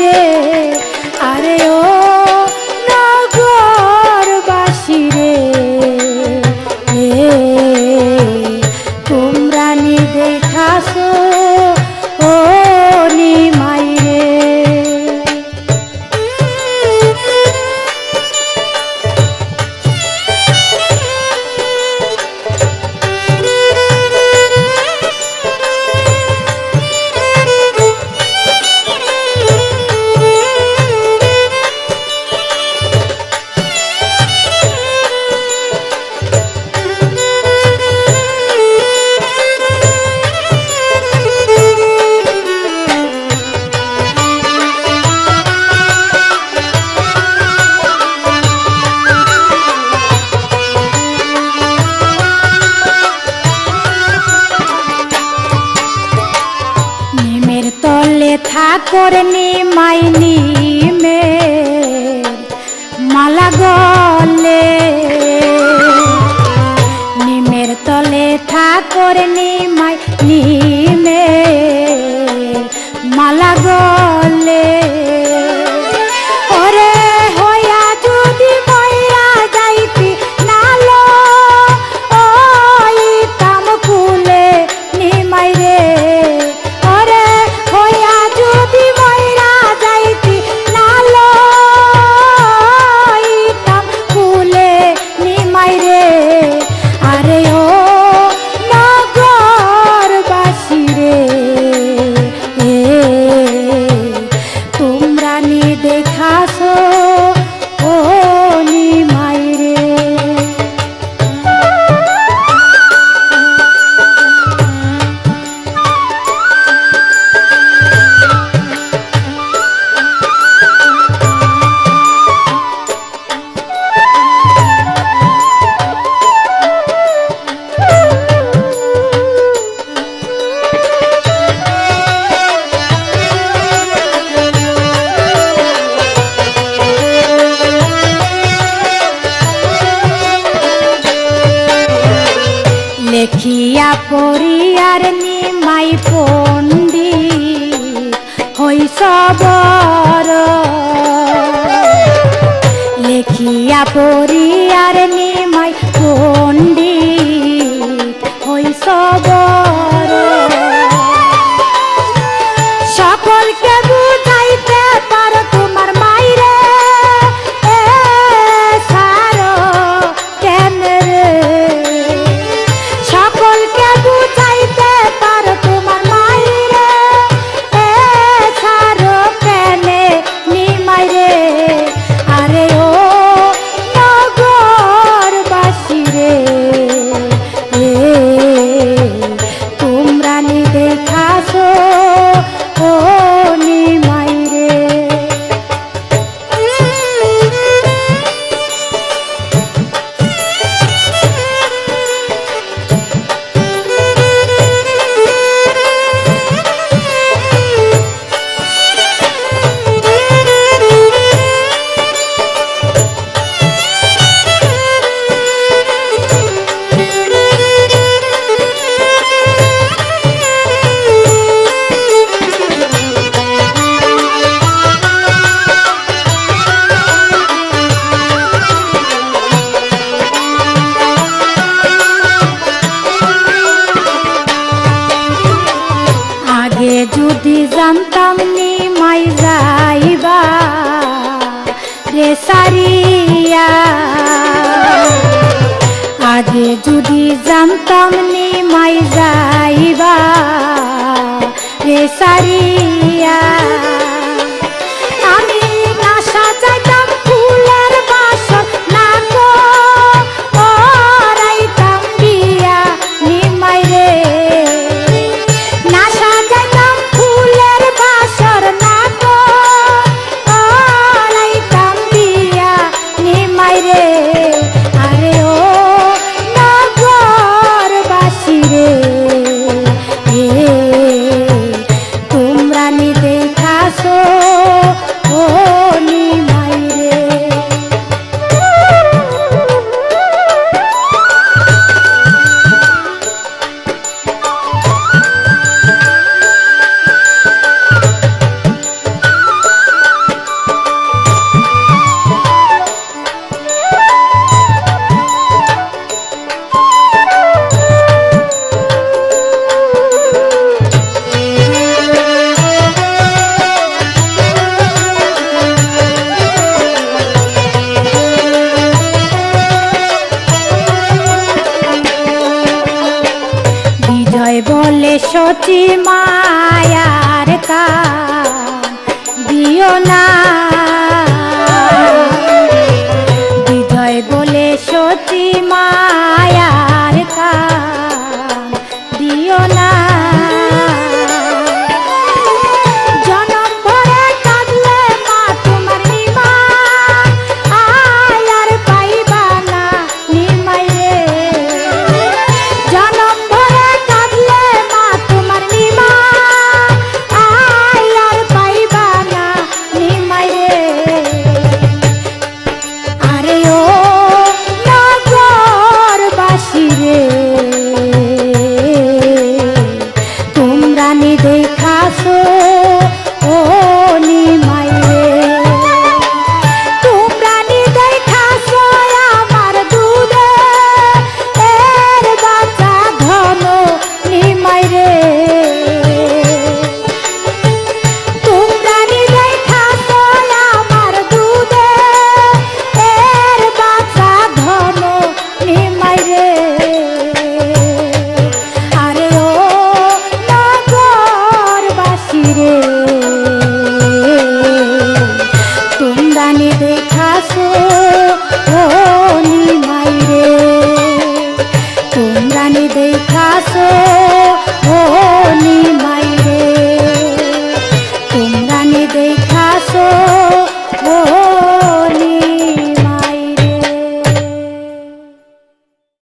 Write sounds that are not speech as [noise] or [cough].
রে আরে ও মোর মাইনি মে মালা গলে। নিমের তলে ঠাকুর নি করিয়ার নিমাই পন্ডি হইসবর [laughs] লেখিয়া পরিয়ার নি দিয়া আগে যদি জানতাম নি মাই যাইবা রে সারিয়া। nadie. চটি মায়ার কান দিও না। বিদয় বলে সচি মায়ার কান দিও না।